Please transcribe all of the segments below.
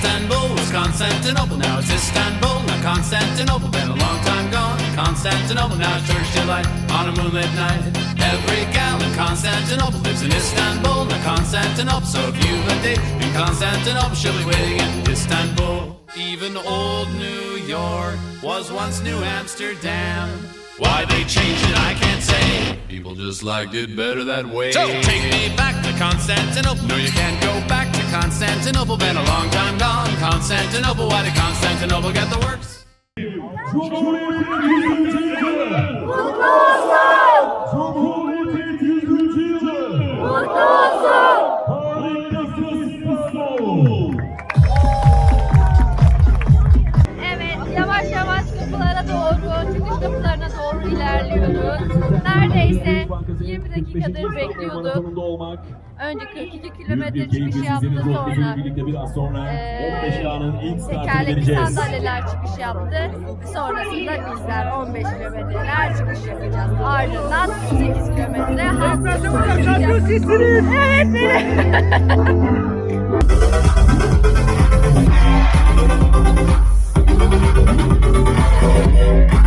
Istanbul was Constantinople, now it's Istanbul, not Constantinople. Been a long time gone. Constantinople, now it's Turkish delight on a moonlit night. Every gal in Constantinople lives in Istanbul, not Constantinople. So if you've a date in Constantinople, she'll be waiting in Istanbul. Even old New York was once New Amsterdam. Why they changed it, I can't say. People just liked it better that way. So take me back to Constantinople. No, you can't go back to Constantinople. Been a long time gone. Constantinople. Why did Constantinople get the works? Cumhuriyet'in 100. yılı. Cumhuriyet'in 100. yılı. Harikasın İstanbul. Evet, yavaş yavaş kapılara doğru, çıkış kapılarına doğru ilerliyoruz. Neredeyse 20 dakikadır bekliyorduk. olmak. Önce 42 Büyük kilometre bir çıkış yaptı sonra. Sonra eee, 15 yağının ilk startını Tekerlekli sandalyeler çıkış yaptı. Sonrasında bizler 15 kilometreler çıkış yapacağız. Ardından 8 kilometre halk çıkacağız. Evet benim.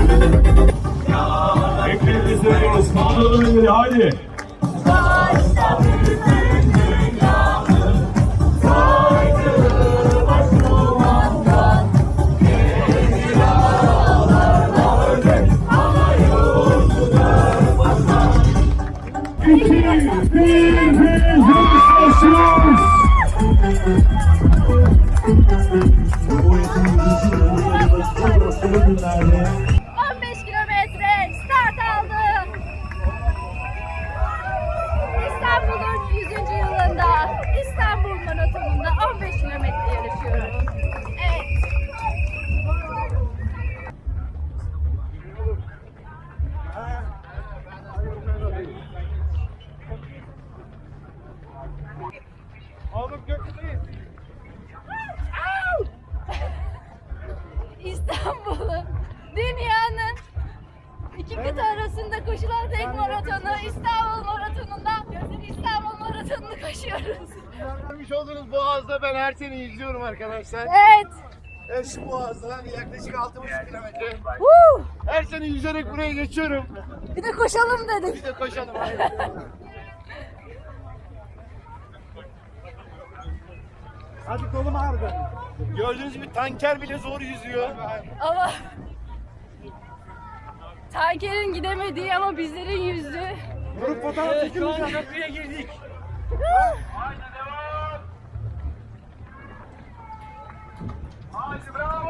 Kaldırın elleri haydi. Tek maratonu İstanbul Maratonu'nda İstanbul Maratonu'nu koşuyoruz. Görmüş olduğunuz Boğaz'da ben her sene yüzüyorum arkadaşlar. Evet. Evet şu Boğaz'da yaklaşık 6,5 kilometre. Woo! Her sene yüzerek buraya geçiyorum. Bir de koşalım dedik. Bir de koşalım. Hadi kolum ağrıdı. Gördüğünüz gibi tanker bile zor yüzüyor. Ama tankerin gidemediği ama bizlerin yüzdüğü. Grup fotoğraf çekilmeyeceğim. Köprüye girdik. Haydi bravo.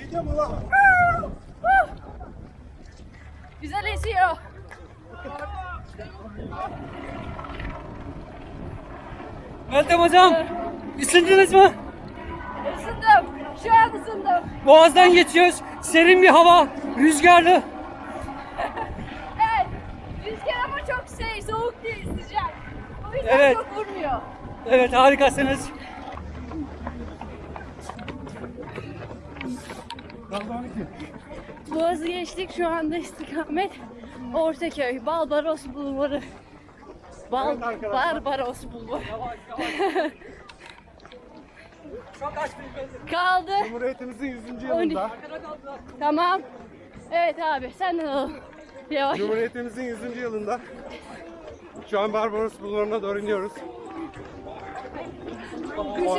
Video mu lan? Güzel esiyor. Meltem hocam, ısındınız mı? Isındım. Şu an ısındım. Boğaz'dan geçiyoruz. Serin bir hava, rüzgarlı. Evet. Rüzgar ama çok şey, soğuk değil, sıcak. O yüzden Evet. çok vurmuyor. Evet, harikasınız. Boğaz'ı geçtik şu anda istikamet Ortaköy, Barbaros Bulvarı. Bal Barbaros Bulvarı. Kaldı. Cumhuriyetimizin 100. On- yılında. Tamam. Evet abi senden alalım. Yavaş. Cumhuriyetimizin 100. yılında. Şu an Barbaros Bulvarı'na doğru iniyoruz.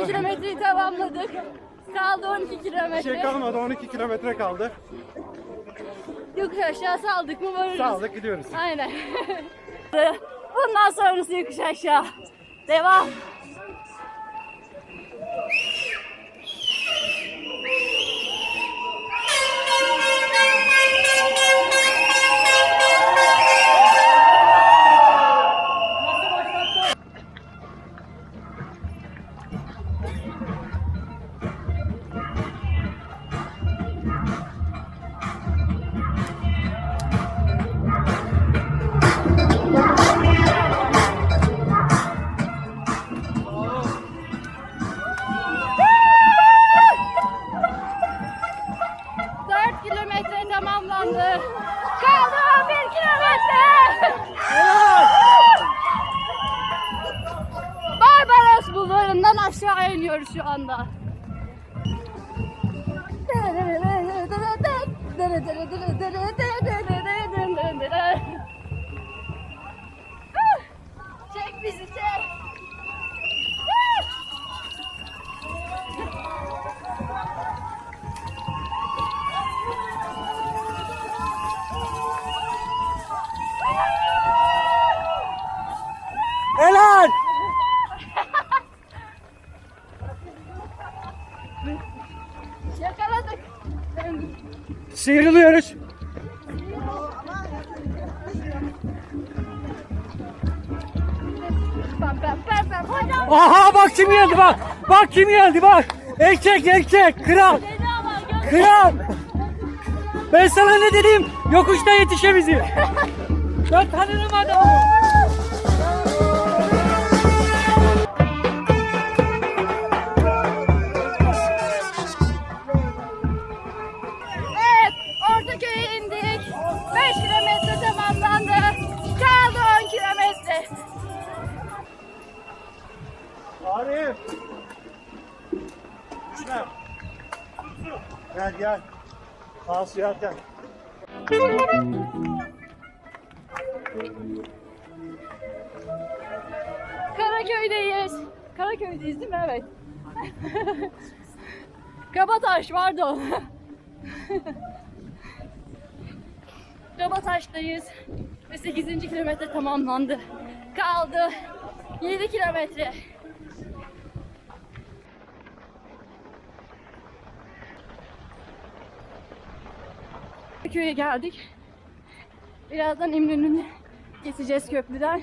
3 kilometreyi tamamladık. Kaldı 12 Bir şey kilometre. kalmadı 12 kilometre kaldı. Yokuş aşağı saldık mı varırız. Sağlık gidiyoruz. Aynen. Bundan sonrası yokuş aşağı. Devam. Yakaladık. Sıyrılıyoruz. Aha bak kim geldi bak. Bak kim geldi bak. Erkek erkek kral. Kral. Ben sana ne dedim? Yokuşta yetişe bizi. Ben tanırım adamı. Gel. Karaköy'deyiz. Karaköy'deyiz değil mi? Evet. Kabataş vardı o. Kabataş'tayız. Ve 8. kilometre tamamlandı. Kaldı 7 kilometre. Köy'e geldik. Birazdan İmren'in geçeceğiz köprüden.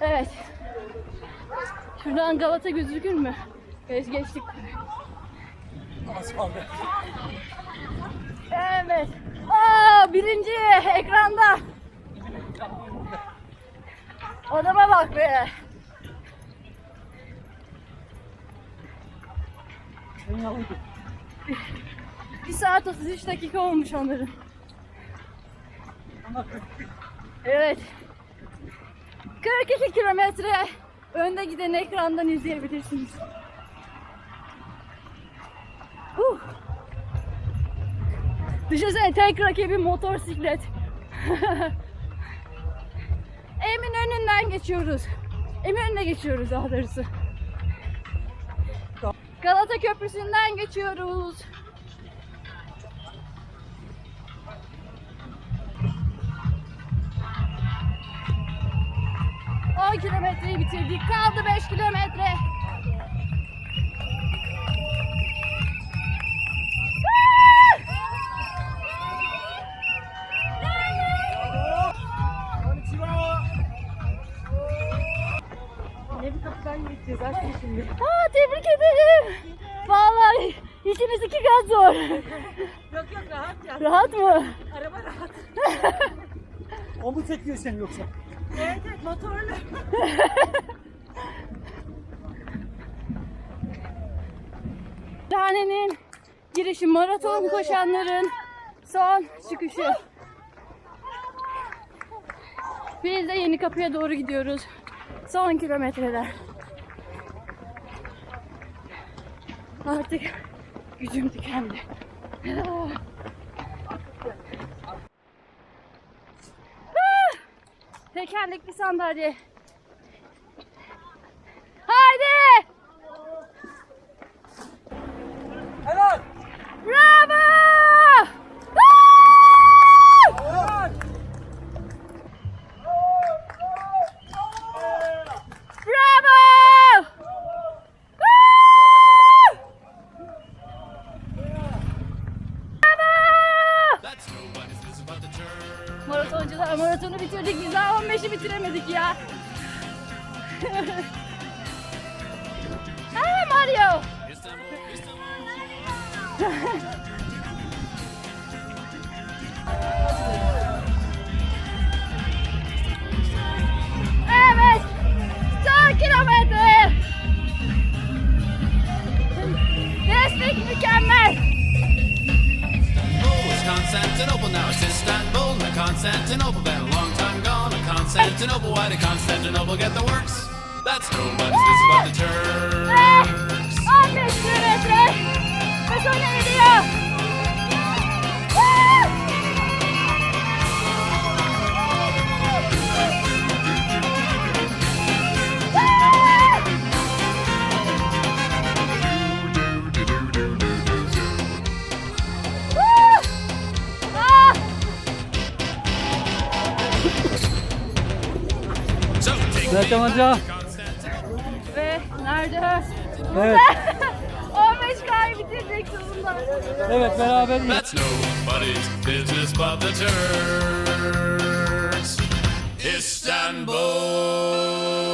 Evet. Şuradan Galata gözükür mü? Evet geçtik. Evet. Aa birinci ekranda. Adama bak be. Bir saat 33 dakika olmuş onların. Evet. 42 kilometre önde giden ekrandan izleyebilirsiniz. Huh. Düşünsene tek rakibi motosiklet. Emin önünden geçiyoruz. Emin önüne geçiyoruz daha doğrusu. Galata Köprüsü'nden geçiyoruz. On kilometreyi bitirdik. Kaldı 5 kilometre. Aa, tebrik ederim. Vallahi içiniz iki kat zor. Yok yok rahat ya. Rahat mı? Araba rahat. o mu çekiyor seni yoksa? Evet evet motorlu. Şahanenin girişi maraton koşanların son çıkışı. Biz de yeni kapıya doğru gidiyoruz. Son kilometreler. Artık gücüm tükendi. Tekerlekli sandalye. Evet. Son kilometre. Destek mükemmel. Constantinople now. It's Istanbul. Now Constantinople been a long time gone. Now Constantinople, why did Constantinople get the works? That's nobody's business but the Turks. 15 kilometre. Take Zaten hoca. Ve nerede? Evet. 15 kayı bitirdik sonunda. Evet beraber That's nobody's business but the Turks. Istanbul.